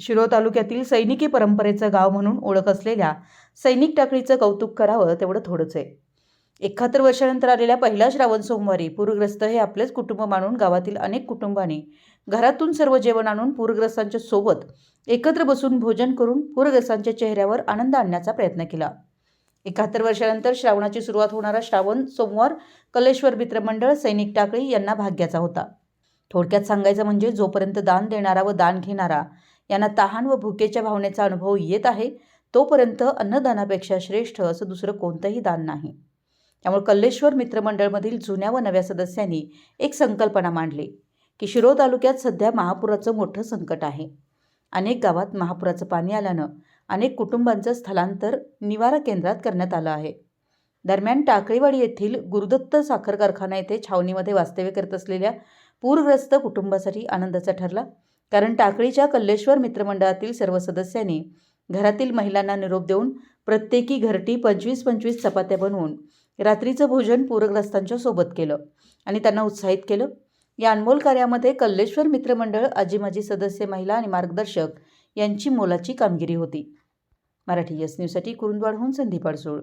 शिरोळ तालुक्यातील सैनिकी परंपरेचं गाव म्हणून ओळख असलेल्या सैनिक टाकळीचं कौतुक करावं तेवढं थोडंच आहे. एकाहत्तर वर्षानंतर आलेल्या पहिल्या श्रावण सोमवारी पूरग्रस्त हे आपलेच कुटुंब मानून गावातील अनेक कुटुंबांनी घरातून सर्व जेवण आणून पूरग्रस्तांच्या सोबत एकत्र बसून भोजन करून पूरग्रस्तांच्या चेहऱ्यावर आनंद आणण्याचा प्रयत्न केला. एकाहत्तर वर्षानंतर श्रावणाची सुरुवात होणारा श्रावण सोमवार कलेश्वर मित्रमंडळ सैनिक टाकळी यांना भाग्याचा होता. थोडक्यात सांगायचं म्हणजे जोपर्यंत दान देणारा व दान घेणारा यांना तहान व भुकेच्या भावनेचा अनुभव येत आहे तोपर्यंत अन्नदानापेक्षा श्रेष्ठ असं दुसरं कोणतंही दान नाही. त्यामुळे कल्लेश्वर मित्रमंडळमधील जुन्या व नव्या सदस्यांनी एक संकल्पना मांडली की शिरोळ तालुक्यात सध्या महापुराचं मोठं संकट आहे. अनेक गावात महापुराचं पाणी आल्यानं अनेक कुटुंबांचं स्थलांतर निवारा केंद्रात करण्यात आलं आहे. दरम्यान टाकळीवाडी येथील गुरुदत्त साखर कारखाना येथे छावणीमध्ये वास्तव्य करत असलेल्या पूरग्रस्त कुटुंबासाठी आनंदाचा ठरला. कारण टाकळीच्या कल्लेश्वर मित्रमंडळातील सर्व सदस्यांनी घरातील महिलांना निरोप देऊन प्रत्येकी घरटी पंचवीस पंचवीस चपात्या बनवून रात्रीचं भोजन पूरग्रस्तांच्या सोबत केलं आणि त्यांना उत्साहित केलं. या अनमोल कार्यामध्ये कल्लेश्वर मित्रमंडळ आजी माजी सदस्य महिला आणि मार्गदर्शक यांची मोलाची कामगिरी होती. मराठी यस न्यूजसाठी कुरुंदवाडहून संदीप अडसूळ.